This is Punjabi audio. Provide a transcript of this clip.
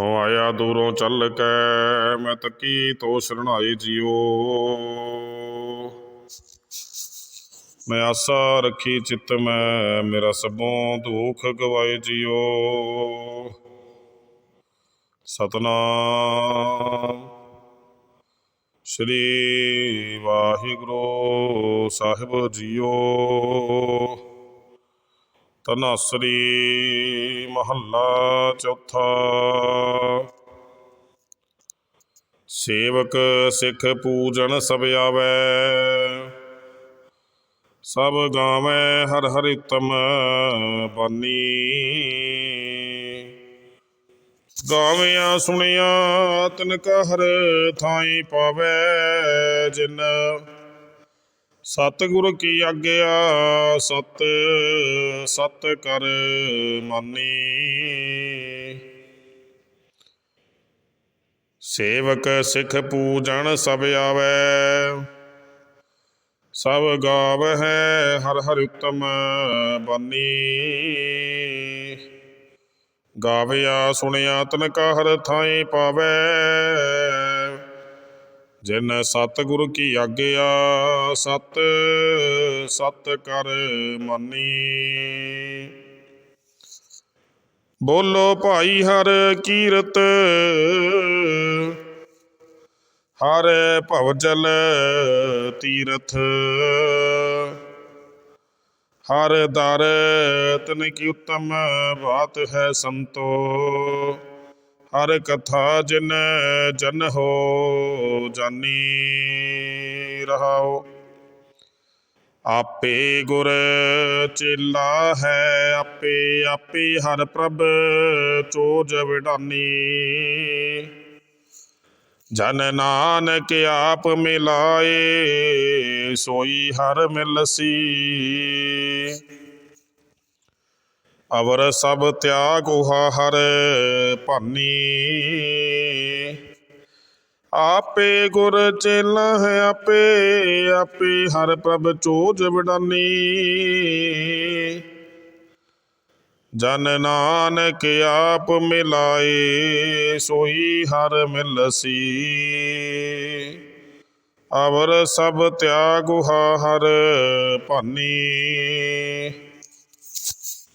ਹੋ ਆਇਆ ਦੂਰੋਂ ਚੱਲ ਕੇ ਮੈਂ ਤੱਕੀ ਤੋ ਸ਼ਰਣਾਈ ਜਿਓ। ਮੈਂ ਆਸਾ ਰੱਖੀ ਚਿੱਤ ਮੈਂ, ਮੇਰਾ ਸਭੋਂ ਦੁੱਖ ਗਵਾਏ ਜਿਓ। ਸਤਨਾਮ। ਸ੍ਰੀ ਵਾਹਿਗੁਰੂ ਸਾਹਿਬ ਜੀਓ। ਤਨਾਸਰੀ ਮਹੱਲਾ ਚੌਥਾ। ਸੇਵਕ ਸਿੱਖ ਪੂਜਨ ਸਭ ਆਵੈ, ਸਭ ਗਾਵੇਂ ਹਰ ਹਰ ਉਤਮ ਬਾਨੀ। ਗਾਵਿਆਂ ਸੁਣਿਆ ਤਿਨ ਕਾ ਹਰ ਥਾਈ ਪਾਵੈ ਜਿਨ ਸਤਿਗੁਰ ਕੀ ਆਗਿਆ, ਸਤ ਸਤ ਕਰ ਮਾਨੀ। ਸੇਵਕ ਸਿੱਖ ਪੂਜਣ ਸਭ ਆਵੈ, ਸਭ ਗਾਵਹਿ ਹਰ ਹਰ ਉਤਮ ਬਾਨੀ। ਗਾਵਿਆ ਸੁਣਿਆ ਤਨ ਕਾ ਹਰ ਥਾਈ ਪਾਵੈ ਜਿਨ ਸਤਿਗੁਰ ਕੀ ਆਗਿਆ, ਸਤ ਸਤ ਕਰ ਮਾਨੀ। ਬੋਲੋ ਭਾਈ ਹਰ ਕੀਰਤ, ਹਰ ਭਵਜਲ ਤੀਰਥ। ਹਰ ਦਰ ਤਨ ਕੀ ਉਤਮ ਬਾਤ ਹੈ ਸੰਤੋ। ਹਰ ਕਥਾ ਜਿਨ ਜਨ ਹੋ ਜਾਨੀ ਰਹਾਓ। ਆਪੇ ਗੁਰ ਚੇਲਾ ਹੈ, ਆਪੇ ਆਪੇ ਹਰ ਪ੍ਰਭ ਚੋਜ ਵਿਡਾਨੀ। ਜਨ ਨਾਨਕ ਆਪ ਮਿਲਾਏ, ਸੋਈ ਹਰ ਮਿਲਸੀ। ਅਵਰ ਸਭ ਤਿਆਗ ਤਿਆਗੁਹਾ ਹਰ ਭਾਨੀ। ਆਪੇ ਗੁਰ ਚੇਲਾ ਹੈ ਆਪੇ ਆਪੇ ਹਰ ਪ੍ਰਭ ਚੋਜ ਵਿਡਾਨੀ। ਜਨ ਨਾਨਕ ਆਪ ਮਿਲਾਏ, ਸੋਈ ਹਰ ਮਿਲਸੀ। ਅਵਰ ਸਭ ਤਿਆਗੁਹਾ ਹਰ ਭਾਨੀ।